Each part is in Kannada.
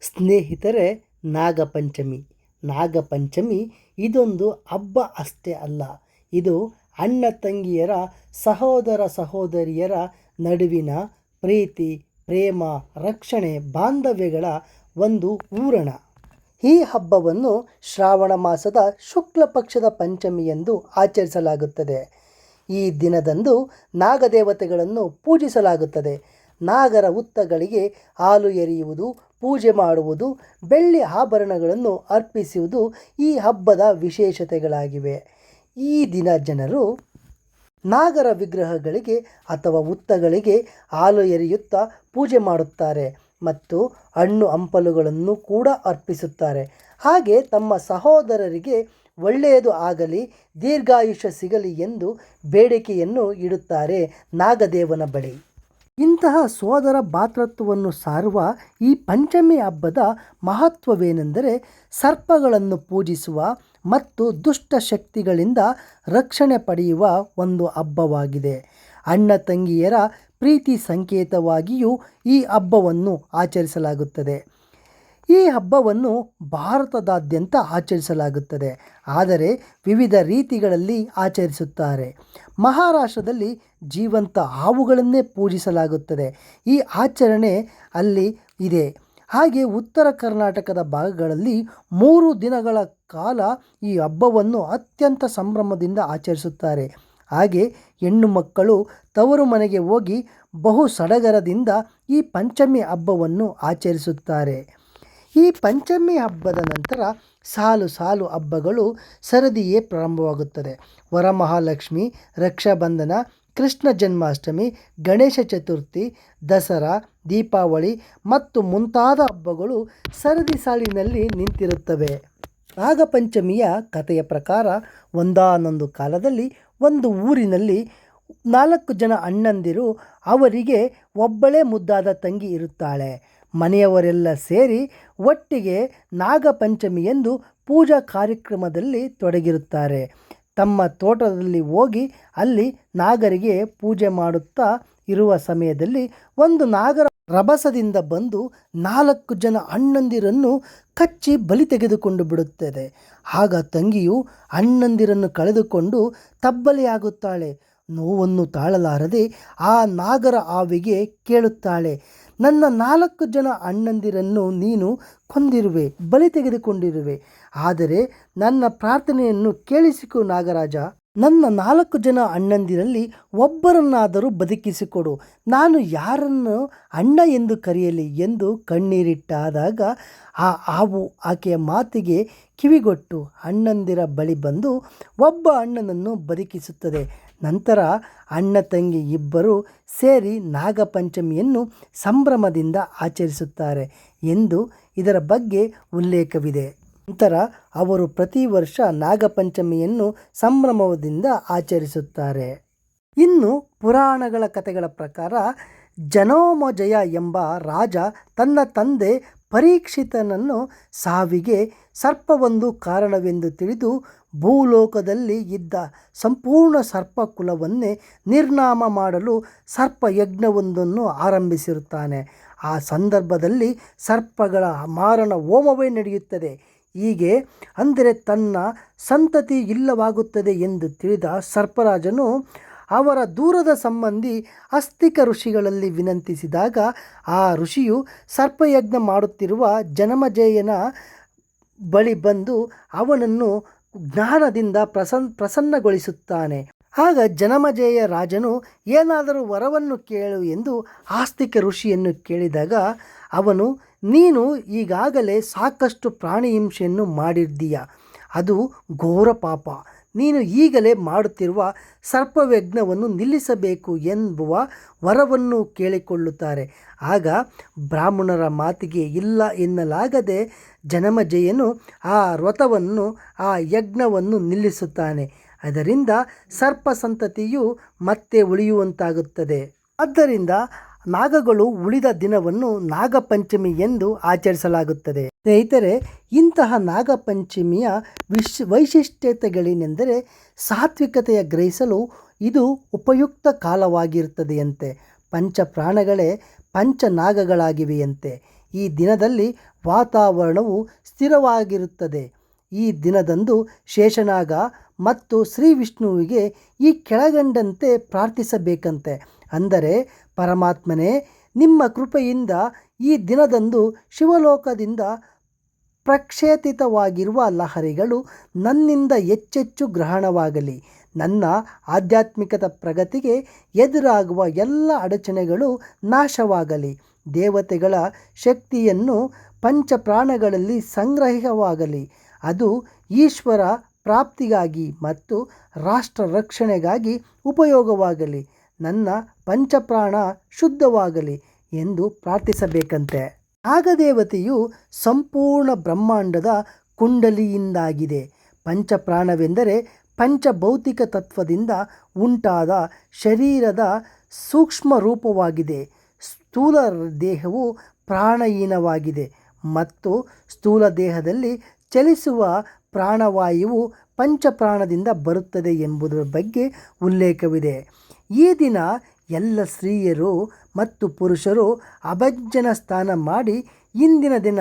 ಸ್ನೇಹಿತರೆ, ನಾಗಪಂಚಮಿ. ನಾಗಪಂಚಮಿ ಇದೊಂದು ಹಬ್ಬ ಅಷ್ಟೇ ಅಲ್ಲ. ಇದು ಅಣ್ಣ ತಂಗಿಯರ, ಸಹೋದರ ಸಹೋದರಿಯರ ನಡುವಿನ ಪ್ರೀತಿ, ಪ್ರೇಮ, ರಕ್ಷಣೆ, ಬಾಂಧವ್ಯಗಳ ಒಂದು ಊರಣ ಈ ಹಬ್ಬವನ್ನು ಶ್ರಾವಣ ಮಾಸದ ಶುಕ್ಲ ಪಕ್ಷದ ಪಂಚಮಿ ಎಂದು ಆಚರಿಸಲಾಗುತ್ತದೆ. ಈ ದಿನದಂದು ನಾಗದೇವತೆಗಳನ್ನು ಪೂಜಿಸಲಾಗುತ್ತದೆ. ನಾಗರ ಹುತ್ತಗಳಿಗೆ ಹಾಲು ಎರೆಯುವುದು ಪೂಜೆ ಮಾಡುವುದು, ಬೆಳ್ಳಿ ಆಭರಣಗಳನ್ನು ಅರ್ಪಿಸುವುದು ಈ ಹಬ್ಬದ ವಿಶೇಷತೆಗಳಾಗಿವೆ. ಈ ದಿನ ಜನರು ನಾಗರ ವಿಗ್ರಹಗಳಿಗೆ ಅಥವಾ ಹುತ್ತಗಳಿಗೆ ಹಾಲು ಎರೆಯುತ್ತಾ ಪೂಜೆ ಮಾಡುತ್ತಾರೆ ಮತ್ತು ಹಣ್ಣು ಹಂಪಲುಗಳನ್ನು ಕೂಡ ಅರ್ಪಿಸುತ್ತಾರೆ. ಹಾಗೆ ತಮ್ಮ ಸಹೋದರರಿಗೆ ಒಳ್ಳೆಯದು ಆಗಲಿ, ದೀರ್ಘಾಯುಷ್ಯ ಸಿಗಲಿ ಎಂದು ಬೇಡಿಕೆಯನ್ನು ಇಡುತ್ತಾರೆ ನಾಗದೇವನ ಬಳಿ. ಇಂತಹ ಸೋದರ ಭಾತೃತ್ವವನ್ನು ಸಾರುವ ಈ ಪಂಚಮಿ ಹಬ್ಬದ ಮಹತ್ವವೇನೆಂದರೆ ಸರ್ಪಗಳನ್ನು ಪೂಜಿಸುವ ಮತ್ತು ದುಷ್ಟ ಶಕ್ತಿಗಳಿಂದ ರಕ್ಷಣೆ ಪಡೆಯುವ ಒಂದು ಹಬ್ಬವಾಗಿದೆ. ಅಣ್ಣ ತಂಗಿಯರ ಪ್ರೀತಿ ಸಂಕೇತವಾಗಿಯೂ ಈ ಹಬ್ಬವನ್ನು ಆಚರಿಸಲಾಗುತ್ತದೆ. ಈ ಹಬ್ಬವನ್ನು ಭಾರತದಾದ್ಯಂತ ಆಚರಿಸಲಾಗುತ್ತದೆ. ಆದರೆ ವಿವಿಧ ರೀತಿಗಳಲ್ಲಿ ಆಚರಿಸುತ್ತಾರೆ. ಮಹಾರಾಷ್ಟ್ರದಲ್ಲಿ ಜೀವಂತ ಹಾವುಗಳನ್ನೇ ಪೂಜಿಸಲಾಗುತ್ತದೆ. ಈ ಆಚರಣೆ ಅಲ್ಲಿ ಇದೆ. ಹಾಗೆ ಉತ್ತರ ಕರ್ನಾಟಕದ ಭಾಗಗಳಲ್ಲಿ ಮೂರು ದಿನಗಳ ಕಾಲ ಈ ಹಬ್ಬವನ್ನು ಅತ್ಯಂತ ಸಂಭ್ರಮದಿಂದ ಆಚರಿಸುತ್ತಾರೆ. ಹಾಗೆ ಹೆಣ್ಣು ಮಕ್ಕಳು ತವರು ಮನೆಗೆ ಹೋಗಿ ಬಹು ಸಡಗರದಿಂದ ಈ ಪಂಚಮಿ ಹಬ್ಬವನ್ನು ಆಚರಿಸುತ್ತಾರೆ. ಈ ಪಂಚಮಿ ಹಬ್ಬದ ನಂತರ ಸಾಲು ಸಾಲು ಹಬ್ಬಗಳು ಸರದಿಯೇ ಪ್ರಾರಂಭವಾಗುತ್ತದೆ. ವರಮಹಾಲಕ್ಷ್ಮಿ, ರಕ್ಷಾಬಂಧನ, ಕೃಷ್ಣ ಜನ್ಮಾಷ್ಟಮಿ, ಗಣೇಶ ಚತುರ್ಥಿ, ದಸರಾ, ದೀಪಾವಳಿ ಮತ್ತು ಮುಂತಾದ ಹಬ್ಬಗಳು ಸರದಿ ಸಾಲಿನಲ್ಲಿ ನಿಂತಿರುತ್ತವೆ. ನಾಗಪಂಚಮಿಯ ಕಥೆಯ ಪ್ರಕಾರ ಒಂದಾನೊಂದು ಕಾಲದಲ್ಲಿ ಒಂದು ಊರಿನಲ್ಲಿ ನಾಲ್ಕು ಜನ ಅಣ್ಣಂದಿರು ಅವರಿಗೆ ಒಬ್ಬಳೇ ಮುದ್ದಾದ ತಂಗಿ ಇರುತ್ತಾಳೆ. ಮನೆಯವರೆಲ್ಲ ಸೇರಿ ಒಟ್ಟಿಗೆ ನಾಗಪಂಚಮಿ ಎಂದು ಪೂಜಾ ಕಾರ್ಯಕ್ರಮದಲ್ಲಿ ತೊಡಗಿರುತ್ತಾರೆ. ತಮ್ಮ ತೋಟದಲ್ಲಿ ಹೋಗಿ ಅಲ್ಲಿ ನಾಗರಿಗೆ ಪೂಜೆ ಮಾಡುತ್ತಾ ಇರುವ ಸಮಯದಲ್ಲಿ ಒಂದು ನಾಗರ ರಭಸದಿಂದ ಬಂದು ನಾಲ್ಕು ಜನ ಅಣ್ಣಂದಿರನ್ನು ಕಚ್ಚಿ ಬಲಿ ತೆಗೆದುಕೊಂಡು ಬಿಡುತ್ತದೆ. ಆಗ ತಂಗಿಯು ಅಣ್ಣಂದಿರನ್ನು ಕಳೆದುಕೊಂಡು ತಬ್ಬಲಿಯಾಗುತ್ತಾಳೆ. ನೋವನ್ನು ತಾಳಲಾರದೆ ಆ ನಾಗರ ಆವಿಗೆ ಕೇಳುತ್ತಾಳೆ ನನ್ನ ನಾಲ್ಕು ಜನ ಅಣ್ಣಂದಿರನ್ನು ನೀನು ಕೊಂದಿರುವೆ, ಬಲಿ ತೆಗೆದುಕೊಂಡಿರುವೆ. ಆದರೆ ನನ್ನ ಪ್ರಾರ್ಥನೆಯನ್ನು ಕೇಳಿಸಿಕೊ ನಾಗರಾಜ, ನನ್ನ ನಾಲ್ಕು ಜನ ಅಣ್ಣಂದಿರಲ್ಲಿ ಒಬ್ಬರನ್ನಾದರೂ ಬದುಕಿಸಿಕೊಡು. ನಾನು ಯಾರನ್ನು ಅಣ್ಣ ಎಂದು ಕರೆಯಲಿ ಎಂದು ಕಣ್ಣೀರಿಟ್ಟಾದಾಗ ಆ ಹಾವು ಆಕೆಯ ಮಾತಿಗೆ ಕಿವಿಗೊಟ್ಟು ಅಣ್ಣಂದಿರ ಬಳಿ ಬಂದು ಒಬ್ಬ ಅಣ್ಣನನ್ನು ಬದುಕಿಸುತ್ತದೆ. ನಂತರ ಅಣ್ಣ ತಂಗಿ ಇಬ್ಬರು ಸೇರಿ ನಾಗಪಂಚಮಿಯನ್ನು ಸಂಭ್ರಮದಿಂದ ಆಚರಿಸುತ್ತಾರೆ ಎಂದು ಇದರ ಬಗ್ಗೆ ಉಲ್ಲೇಖವಿದೆ. ನಂತರ ಅವರು ಪ್ರತಿ ವರ್ಷ ನಾಗಪಂಚಮಿಯನ್ನು ಸಂಭ್ರಮದಿಂದ ಆಚರಿಸುತ್ತಾರೆ. ಇನ್ನು ಪುರಾಣಗಳ ಕಥೆಗಳ ಪ್ರಕಾರ ಜನೋಮಜಯ ಎಂಬ ರಾಜ ತನ್ನ ತಂದೆ ಪರೀಕ್ಷಿತನನ್ನು ಸಾವಿಗೆ ಸರ್ಪವೊಂದು ಕಾರಣವೆಂದು ತಿಳಿದು ಭೂಲೋಕದಲ್ಲಿ ಇದ್ದ ಸಂಪೂರ್ಣ ಸರ್ಪಕುಲವನ್ನೇ ನಿರ್ನಾಮ ಮಾಡಲು ಸರ್ಪಯಜ್ಞವೊಂದನ್ನು ಆರಂಭಿಸಿರುತ್ತಾನೆ. ಆ ಸಂದರ್ಭದಲ್ಲಿ ಸರ್ಪಗಳ ಮಾರಣ ಹೋಮವೇ ನಡೆಯುತ್ತದೆ. ಹೀಗೆ ಅಂದರೆ ತನ್ನ ಸಂತತಿ ಇಲ್ಲವಾಗುತ್ತದೆ ಎಂದು ತಿಳಿದ ಸರ್ಪರಾಜನು ಅವರ ದೂರದ ಸಂಬಂಧಿ ಅಸ್ತಿಕ ಋಷಿಗಳಲ್ಲಿ ವಿನಂತಿಸಿದಾಗ ಆ ಋಷಿಯು ಸರ್ಪಯಜ್ಞ ಮಾಡುತ್ತಿರುವ ಜನಮಜೇಯನ ಬಳಿ ಬಂದು ಅವನನ್ನು ಜ್ಞಾನದಿಂದ ಪ್ರಸನ್, ಪ್ರಸನ್ನಗೊಳಿಸುತ್ತಾನೆ. ಆಗ ಜನಮಜೇಯ ರಾಜನು ಏನಾದರೂ ವರವನ್ನು ಕೇಳು ಎಂದು ಆಸ್ತಿಕ ಋಷಿಯನ್ನು ಕೇಳಿದಾಗ, ಅವನು, ನೀನು ಈಗಾಗಲೇ ಸಾಕಷ್ಟು ಪ್ರಾಣಿ ಹಿಂಸೆಯನ್ನು ಮಾಡಿದ್ದೀಯ. ಅದು ಘೋರ ಪಾಪ. ನೀನು ಈಗಲೇ ಮಾಡುತ್ತಿರುವ ಸರ್ಪಯಜ್ಞವನ್ನು ನಿಲ್ಲಿಸಬೇಕು ಎಂಬುವ ವರವನ್ನು ಕೇಳಿಕೊಳ್ಳುತ್ತಾರೆ. ಆಗ ಬ್ರಾಹ್ಮಣರ ಮಾತಿಗೆ ಇಲ್ಲ ಎನ್ನಲಾಗದೆ ಜನಮಜಯನು ಆ ವ್ರತವನ್ನು ಆ ಯಜ್ಞವನ್ನು ನಿಲ್ಲಿಸುತ್ತಾನೆ. ಅದರಿಂದ ಸರ್ಪ ಸಂತತಿಯು ಮತ್ತೆ ಉಳಿಯುವಂತಾಗುತ್ತದೆ. ಆದ್ದರಿಂದ ನಾಗಗಳು ಉಳಿದ ದಿನವನ್ನು ನಾಗಪಂಚಮಿ ಎಂದು ಆಚರಿಸಲಾಗುತ್ತದೆ. ಸ್ನೇಹಿತರೆ, ಇಂತಹ ನಾಗಪಂಚಮಿಯ ವಿಶ್ ವೈಶಿಷ್ಟ್ಯತೆಗಳೇನೆಂದರೆ ಸಾತ್ವಿಕತೆಯ ಗ್ರಹಿಸಲು ಇದು ಉಪಯುಕ್ತ ಕಾಲವಾಗಿರುತ್ತದೆಯಂತೆ. ಪಂಚ ಪ್ರಾಣಗಳೇ ಪಂಚನಾಗಗಳಾಗಿವೆಯಂತೆ. ಈ ದಿನದಲ್ಲಿ ವಾತಾವರಣವು ಸ್ಥಿರವಾಗಿರುತ್ತದೆ. ಈ ದಿನದಂದು ಶೇಷನಾಗ ಮತ್ತು ಶ್ರೀ ವಿಷ್ಣುವಿಗೆ ಈ ಕೆಳಗಂಡಂತೆ ಪ್ರಾರ್ಥಿಸಬೇಕಂತೆ. ಅಂದರೆ, ಪರಮಾತ್ಮನೇ, ನಿಮ್ಮ ಕೃಪೆಯಿಂದ ಈ ದಿನದಂದು ಶಿವಲೋಕದಿಂದ ಪ್ರಕ್ಷೇಪಿತವಾಗಿರುವ ಲಹರಿಗಳು ನನ್ನಿಂದ ಹೆಚ್ಚೆಚ್ಚು ಗ್ರಹಣವಾಗಲಿ. ನನ್ನ ಆಧ್ಯಾತ್ಮಿಕದ ಪ್ರಗತಿಗೆ ಎದುರಾಗುವ ಎಲ್ಲ ಅಡಚಣೆಗಳು ನಾಶವಾಗಲಿ. ದೇವತೆಗಳ ಶಕ್ತಿಯನ್ನು ಪಂಚಪ್ರಾಣಗಳಲ್ಲಿ ಸಂಗ್ರಹವಾಗಲಿ ಅದು ಈಶ್ವರ ಪ್ರಾಪ್ತಿಗಾಗಿ ಮತ್ತು ರಾಷ್ಟ್ರ ರಕ್ಷಣೆಗಾಗಿ ಉಪಯೋಗವಾಗಲಿ. ನನ್ನ ಪಂಚಪ್ರಾಣ ಶುದ್ಧವಾಗಲಿ ಎಂದು ಪ್ರಾರ್ಥಿಸಬೇಕಂತೆ. ನಾಗದೇವತೆಯು ಸಂಪೂರ್ಣ ಬ್ರಹ್ಮಾಂಡದ ಕುಂಡಲಿಯಿಂದಾಗಿದೆ. ಪಂಚಪ್ರಾಣವೆಂದರೆ ಪಂಚಭೌತಿಕ ತತ್ವದಿಂದ ಉಂಟಾದ ಶರೀರದ ಸೂಕ್ಷ್ಮ ರೂಪವಾಗಿದೆ ಸ್ಥೂಲ ದೇಹವು ಪ್ರಾಣಹೀನವಾಗಿದೆ ಮತ್ತು ಸ್ಥೂಲ ದೇಹದಲ್ಲಿ ಚಲಿಸುವ ಪ್ರಾಣವಾಯುವು ಪಂಚಪ್ರಾಣದಿಂದ ಬರುತ್ತದೆ ಎಂಬುದರ ಬಗ್ಗೆ ಉಲ್ಲೇಖವಿದೆ. ಈ ದಿನ ಎಲ್ಲ ಸ್ತ್ರೀಯರು ಮತ್ತು ಪುರುಷರು ಅಭಜ್ಜನ ಸ್ನಾನ ಮಾಡಿ ಇಂದಿನ ದಿನ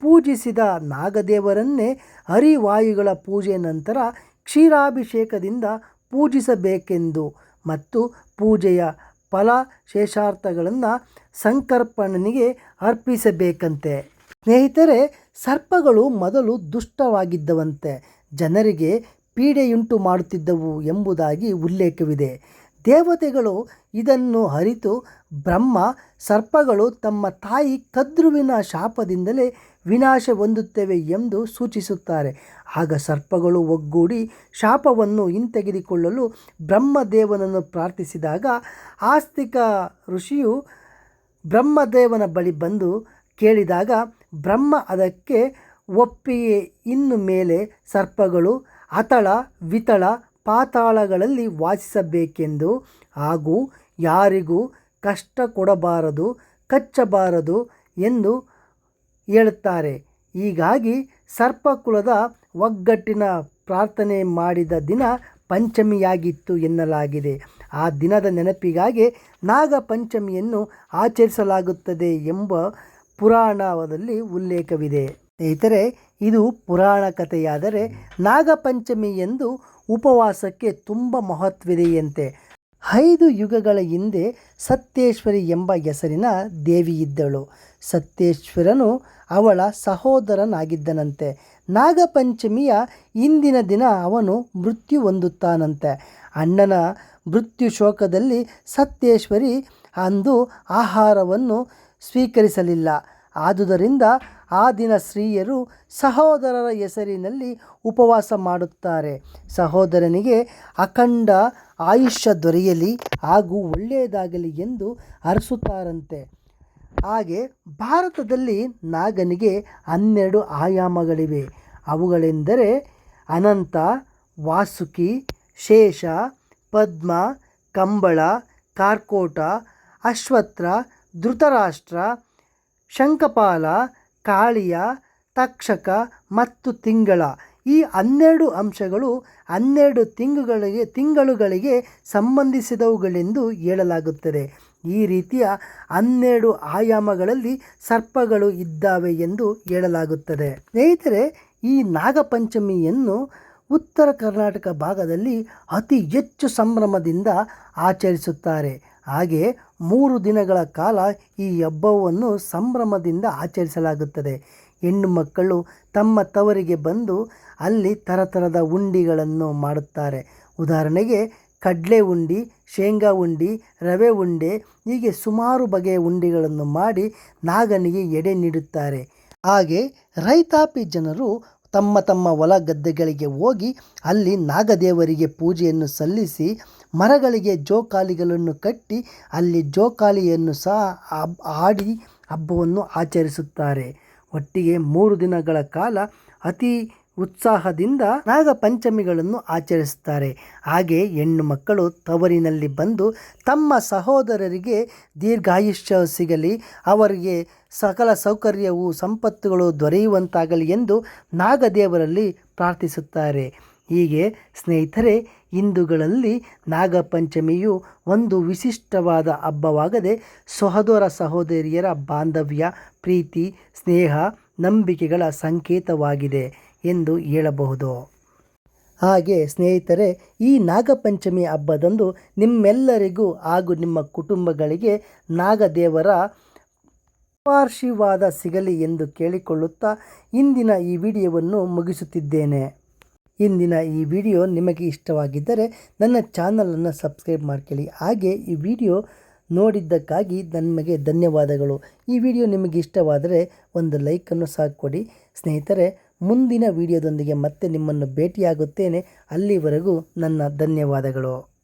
ಪೂಜಿಸಿದ ನಾಗದೇವರನ್ನೇ ಹರಿವಾಯುಗಳ ಪೂಜೆ ನಂತರ ಕ್ಷೀರಾಭಿಷೇಕದಿಂದ ಪೂಜಿಸಬೇಕೆಂದು ಮತ್ತು ಪೂಜೆಯ ಫಲ ಶೇಷಾರ್ಥಗಳನ್ನು ಸಂಕರ್ಪಣನಿಗೆ ಅರ್ಪಿಸಬೇಕಂತೆ. ಸ್ನೇಹಿತರೆ, ಸರ್ಪಗಳು ಮೊದಲು ದುಷ್ಟವಾಗಿದ್ದವಂತೆ ಜನರಿಗೆ ಪೀಡೆಯುಂಟು ಮಾಡುತ್ತಿದ್ದವು ಎಂಬುದಾಗಿ ಉಲ್ಲೇಖವಿದೆ. ದೇವತೆಗಳು ಇದನ್ನು ಅರಿತು ಬ್ರಹ್ಮ, ಸರ್ಪಗಳು ತಮ್ಮ ತಾಯಿ ಕದ್ರುವಿನ ಶಾಪದಿಂದಲೇ ವಿನಾಶ ಹೊಂದುತ್ತವೆ ಎಂದು ಸೂಚಿಸುತ್ತಾರೆ. ಆಗ ಸರ್ಪಗಳು ಒಗ್ಗೂಡಿ ಶಾಪವನ್ನು ಹಿಂತೆಗೆದುಕೊಳ್ಳಲು ಬ್ರಹ್ಮದೇವನನ್ನು ಪ್ರಾರ್ಥಿಸಿದಾಗ ಆಸ್ತಿಕ ಋಷಿಯು ಬ್ರಹ್ಮದೇವನ ಬಳಿ ಬಂದು ಕೇಳಿದಾಗ, ಬ್ರಹ್ಮ ಅದಕ್ಕೆ ಒಪ್ಪಿಗೆ ಇನ್ನು ಮೇಲೆ ಸರ್ಪಗಳು ಅತಳ, ವಿತಳ ಪಾತಾಳಗಳಲ್ಲಿ ವಾಸಿಸಬೇಕೆಂದು ಹಾಗೂ ಯಾರಿಗೂ ಕಷ್ಟ ಕೊಡಬಾರದು ಕಚ್ಚಬಾರದು ಎಂದು ಹೇಳುತ್ತಾರೆ. ಹೀಗಾಗಿ ಸರ್ಪಕುಲದ ಒಗ್ಗಟ್ಟಿನ ಪ್ರಾರ್ಥನೆ ಮಾಡಿದ ದಿನ ಪಂಚಮಿಯಾಗಿತ್ತು ಎನ್ನಲಾಗಿದೆ. ಆ ದಿನದ ನೆನಪಿಗಾಗಿ ನಾಗಪಂಚಮಿಯನ್ನು ಆಚರಿಸಲಾಗುತ್ತದೆ ಎಂಬ ಪುರಾಣದಲ್ಲಿ ಉಲ್ಲೇಖವಿದೆ. ಸ್ನೇಹಿತರೆ, ಇದು ಪುರಾಣ ಕಥೆಯಾದರೆ ನಾಗಪಂಚಮಿ ಎಂದು ಉಪವಾಸಕ್ಕೆ ತುಂಬ ಮಹತ್ವದೆಯಂತೆ ಐದು ಯುಗಗಳ ಹಿಂದೆ ಸತ್ಯೇಶ್ವರಿ ಎಂಬ ಹೆಸರಿನ ದೇವಿಯಿದ್ದಳು ಸತ್ಯೇಶ್ವರನು ಅವಳ ಸಹೋದರನಾಗಿದ್ದನಂತೆ. ನಾಗಪಂಚಮಿಯ ಇಂದಿನ ದಿನ ಅವನು ಮೃತ್ಯು ಹೊಂದುತ್ತಾನಂತೆ. ಅಣ್ಣನ ಮೃತ್ಯು ಶೋಕದಲ್ಲಿ ಸತ್ಯೇಶ್ವರಿ ಅಂದು ಆಹಾರವನ್ನು ಸ್ವೀಕರಿಸಲಿಲ್ಲ. ಆದುದರಿಂದ ಆ ದಿನ ಸ್ತ್ರೀಯರು ಸಹೋದರರ ಹೆಸರಿನಲ್ಲಿ ಉಪವಾಸ ಮಾಡುತ್ತಾರೆ. ಸಹೋದರನಿಗೆ ಅಖಂಡ ಆಯುಷ್ಯ ದೊರೆಯಲಿ ಹಾಗೂ ಒಳ್ಳೆಯದಾಗಲಿ ಎಂದು ಹರಸುತ್ತಾರಂತೆ ಹಾಗೆ ಭಾರತದಲ್ಲಿ ನಾಗನಿಗೆ ಹನ್ನೆರಡು ಆಯಾಮಗಳಿವೆ. ಅವುಗಳೆಂದರೆ ಅನಂತ, ವಾಸುಕಿ, ಶೇಷ, ಪದ್ಮ, ಕಂಬಳ, ಕಾರ್ಕೋಟ ಅಶ್ವತ್ರ ಧೃತರಾಷ್ಟ್ರ, ಶಂಖಪಾಲ ಕಾಳಿಯ, ತಕ್ಷಕ ಮತ್ತು ತಿಂಗಳ. ಈ ಹನ್ನೆರಡು ಅಂಶಗಳು ಹನ್ನೆರಡು ತಿಂಗಳಿಗೆ ತಿಂಗಳುಗಳಿಗೆ ಸಂಬಂಧಿಸಿದವುಗಳೆಂದು ಹೇಳಲಾಗುತ್ತದೆ. ಈ ರೀತಿಯ ಹನ್ನೆರಡು ಆಯಾಮಗಳಲ್ಲಿ ಸರ್ಪಗಳು ಇದ್ದಾವೆ ಎಂದು ಹೇಳಲಾಗುತ್ತದೆ. ಸ್ನೇಹಿತರೆ, ಈ ನಾಗಪಂಚಮಿಯನ್ನು ಉತ್ತರ ಕರ್ನಾಟಕ ಭಾಗದಲ್ಲಿ ಅತಿ ಹೆಚ್ಚು ಸಂಭ್ರಮದಿಂದ ಆಚರಿಸುತ್ತಾರೆ. ಹಾಗೆ ಮೂರು ದಿನಗಳ ಕಾಲ ಈ ಹಬ್ಬವನ್ನು ಸಂಭ್ರಮದಿಂದ ಆಚರಿಸಲಾಗುತ್ತದೆ. ಹೆಣ್ಣು ಮಕ್ಕಳು ತಮ್ಮ ತವರಿಗೆ ಬಂದು ಅಲ್ಲಿ ಥರಥರದ ಉಂಡಿಗಳನ್ನು ಮಾಡುತ್ತಾರೆ. ಉದಾಹರಣೆಗೆ, ಕಡಲೆ ಉಂಡಿ, ಶೇಂಗಾ ಉಂಡಿ, ರವೆ ಉಂಡೆ, ಹೀಗೆ ಸುಮಾರು ಬಗೆಯ ಉಂಡಿಗಳನ್ನು ಮಾಡಿ ನಾಗನಿಗೆ ಎಡೆ ನೀಡುತ್ತಾರೆ. ಹಾಗೆ ರೈತಾಪಿ ಜನರು ತಮ್ಮ ತಮ್ಮ ಹೊಲ ಗದ್ದೆಗಳಿಗೆ ಹೋಗಿ ಅಲ್ಲಿ ನಾಗದೇವರಿಗೆ ಪೂಜೆಯನ್ನು ಸಲ್ಲಿಸಿ ಮರಗಳಿಗೆ ಜೋಕಾಲಿಗಳನ್ನು ಕಟ್ಟಿ ಅಲ್ಲಿ ಜೋಕಾಲಿಯನ್ನು ಸಹ ಆಡಿ ಹಬ್ಬವನ್ನು ಆಚರಿಸುತ್ತಾರೆ. ಒಟ್ಟಿಗೆ ಮೂರು ದಿನಗಳ ಕಾಲ ಅತಿ ಉತ್ಸಾಹದಿಂದ ನಾಗ ಪಂಚಮಿಗಳನ್ನು ಆಚರಿಸುತ್ತಾರೆ. ಹಾಗೆ ಹೆಣ್ಣು ಮಕ್ಕಳು ತವರಿನಲ್ಲಿ ಬಂದು ತಮ್ಮ ಸಹೋದರರಿಗೆ ದೀರ್ಘಾಯುಷ್ಯ ಸಿಗಲಿ, ಅವರಿಗೆ ಸಕಲ ಸೌಕರ್ಯವು ಸಂಪತ್ತುಗಳು ದೊರೆಯುವಂತಾಗಲಿ ಎಂದು ನಾಗದೇವರಲ್ಲಿ ಪ್ರಾರ್ಥಿಸುತ್ತಾರೆ. ಹೀಗೆ ಸ್ನೇಹಿತರೆ, ಹಿಂದೂಗಳಲ್ಲಿ ನಾಗಪಂಚಮಿಯು ಒಂದು ವಿಶಿಷ್ಟವಾದ ಹಬ್ಬವಾಗದೆ ಸಹೋದರ ಸಹೋದರಿಯರ ಬಾಂಧವ್ಯ, ಪ್ರೀತಿ, ಸ್ನೇಹ, ನಂಬಿಕೆಗಳ ಸಂಕೇತವಾಗಿದೆ. ಎಂದು ಹೇಳಬಹುದು. ಹಾಗೆ ಸ್ನೇಹಿತರೆ, ಈ ನಾಗಪಂಚಮಿ ಹಬ್ಬದಂದು ನಿಮ್ಮೆಲ್ಲರಿಗೂ ಹಾಗೂ ನಿಮ್ಮ ಕುಟುಂಬಗಳಿಗೆ ನಾಗದೇವರ ಆಶೀರ್ವಾದ ಸಿಗಲಿ ಎಂದು ಕೇಳಿಕೊಳ್ಳುತ್ತಾ ಇಂದಿನ ಈ ವಿಡಿಯೋವನ್ನು ಮುಗಿಸುತ್ತಿದ್ದೇನೆ. ಇಂದಿನ ಈ ವಿಡಿಯೋ ನಿಮಗೆ ಇಷ್ಟವಾಗಿದ್ದರೆ ನನ್ನ ಚಾನಲನ್ನು ಸಬ್ಸ್ಕ್ರೈಬ್ ಮಾಡ್ಕೊಳ್ಳಿ. ಹಾಗೆ ಈ ವಿಡಿಯೋ ನೋಡಿದ್ದಕ್ಕಾಗಿ ನಮಗೆ ಧನ್ಯವಾದಗಳು. ಈ ವಿಡಿಯೋ ನಿಮಗೆ ಇಷ್ಟವಾದರೆ ಒಂದು ಲೈಕನ್ನು ಸಹ ಕೊಡಿ. ಸ್ನೇಹಿತರೆ ಮುಂದಿನ ವಿಡಿಯೋದೊಂದಿಗೆ ಮತ್ತೆ ನಿಮ್ಮನ್ನು ಭೇಟಿಯಾಗುತ್ತೇನೆ. ಅಲ್ಲಿವರೆಗೂ ನನ್ನ ಧನ್ಯವಾದಗಳು.